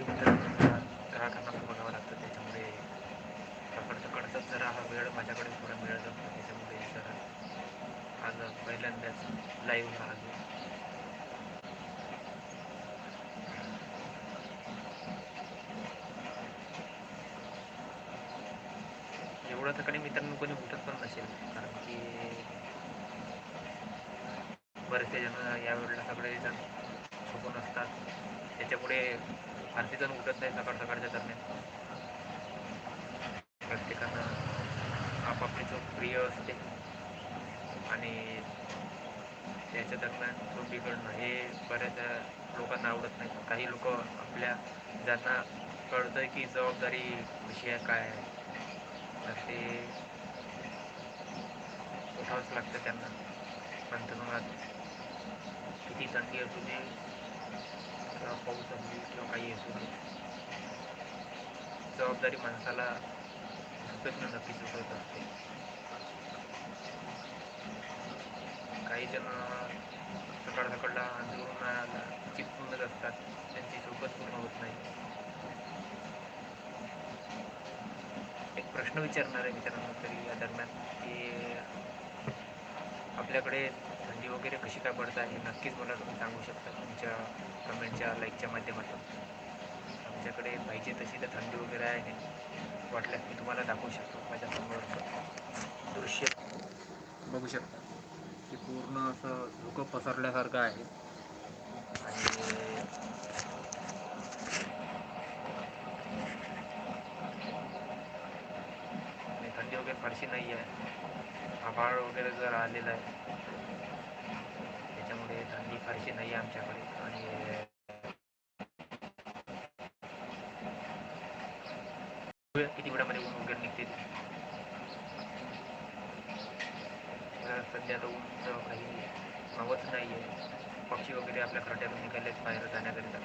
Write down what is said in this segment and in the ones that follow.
ग्राहकांना पण बघावं लागतं त्याच्यामुळे पकडतं कडतंच जरा हा वेळ माझ्याकडे थोडा वेळ जातो त्याच्यामुळे जरा आज पहिल्यांदाच लाईव्हला आलो एवढं तर कधी मित्रांनो कोणी उठत पण नसेल. कारण की बरेचसे जण या वेळेला सगळे जण झोपून असतात. त्याच्यामुळे फारसे जण उठत नाही सकाळ सकाळच्या दरम्यान. प्रत्येकानं आपापली जो प्रिय असते आणि त्याच्या दरम्यान झोप बिघडणं हे बऱ्याच लोकांना आवडत नाही. काही लोक आपल्या ज्यांना कळतं की जबाबदारी कशी आहे काय आहे तर ते उठावंच लागतं त्यांना. पण किती थंडी असू दे पाऊस असेल किंवा काही असू दे जबाबदारी माणसाला झोपेतनं नक्कीच उठवत असते. काही जण सकाळ सकाळला अंथरुणाला चिपकूनच असतात. त्यांची झोपच पूर्ण होत नाही. एक प्रश्न विचारणार आहे मित्रांनो तरी या दरम्यान की आपल्याकडे थंडी वगैरे कशी काय पडत आहे नक्कीच मला तुम्ही सांगू शकता तुमच्या कमेंटच्या लाईकच्या माध्यमातून. आमच्याकडे पाहिजे तशी तर थंडी वगैरे आहे वाटल्यास मी तुम्हाला दाखवू शकतो माझ्यासमोर दृश्य बघू शकता. की पूर्ण असं धुकं पसरल्यासारखं आहे. आणि आणि थंडी वगैरे फारशी नाही आहे आभाळ वगैरे जर आलेलं आहे. त्याच्यामुळे थंडी फारशी नाही आहे आमच्याकडे. आणि किती वेळामध्ये ऊन वगैरे निघते सध्या तर ऊन काही मावत नाही आहे पक्षी वगैरे आपल्या खरट्यातून निघालेत बाहेर जाण्याकरिता.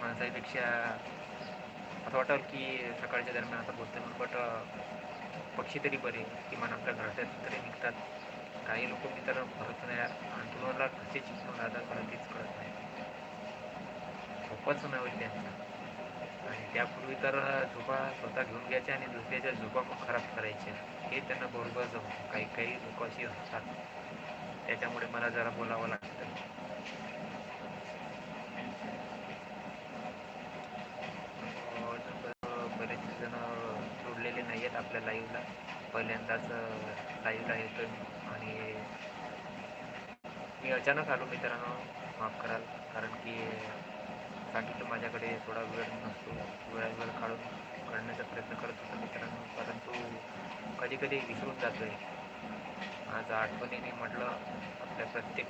माणसापेक्षा असं वाटेल की सकाळच्या दरम्यान असं बोलतो बट पक्षी तरी बरे किमान आपल्या घरात तरी निघतात. काही लोक मी तर भरत नाही आंदोलनाला कसे चिकटून राहतात मला तेच कळत नाही. झोपच नाही त्यांचा आणि त्यापूर्वी तर झोपा स्वतः घेऊन घ्यायच्या आणि दुसऱ्याच्या झोपा मग खराब करायच्या हे त्यांना बरोबर जमतं काही काही लोक अशी असतात. त्याच्यामुळे मला जरा बोलावं लागतं. अजून बरेचसे जण जोडलेले नाही आहेत आपल्या लाईव्हला पहिल्यांदाच लाईव्हला येतो आणि मी अचानक आलो मित्रांनो माफ कराल कारण की सांगितलं माझ्याकडे थोडा वेळ नसतो. वेळ वेळ काढून काढण्याचा प्रयत्न करत होतो मित्रांनो परंतु कधी कधी विसरून जातो आहे आज आठवणीने म्हटलं आपल्या प्रत्येक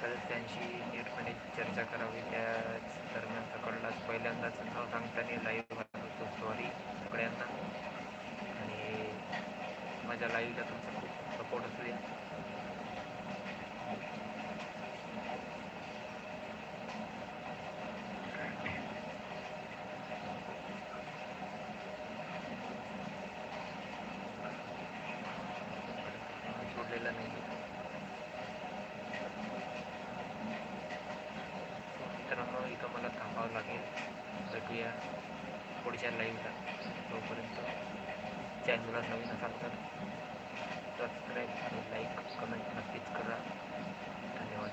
सदस्यांशी नीटपणे चर्चा करावी. त्याच दरम्यान सकाळलाच पहिल्यांदाच न सांगताना लाईव्ह माझ्या लाईव्हला तुमचा खूप सपोर्ट असू द्या सोडलेला नाही मित्रांनो इथं मला थांबावं लागेल भेटूया पुढच्या लाईव्हला तोपर्यंत चॅनलला नवीन असाल तर सबस्क्राईब आणि लाईक कमेंट नक्कीच करा. धन्यवाद.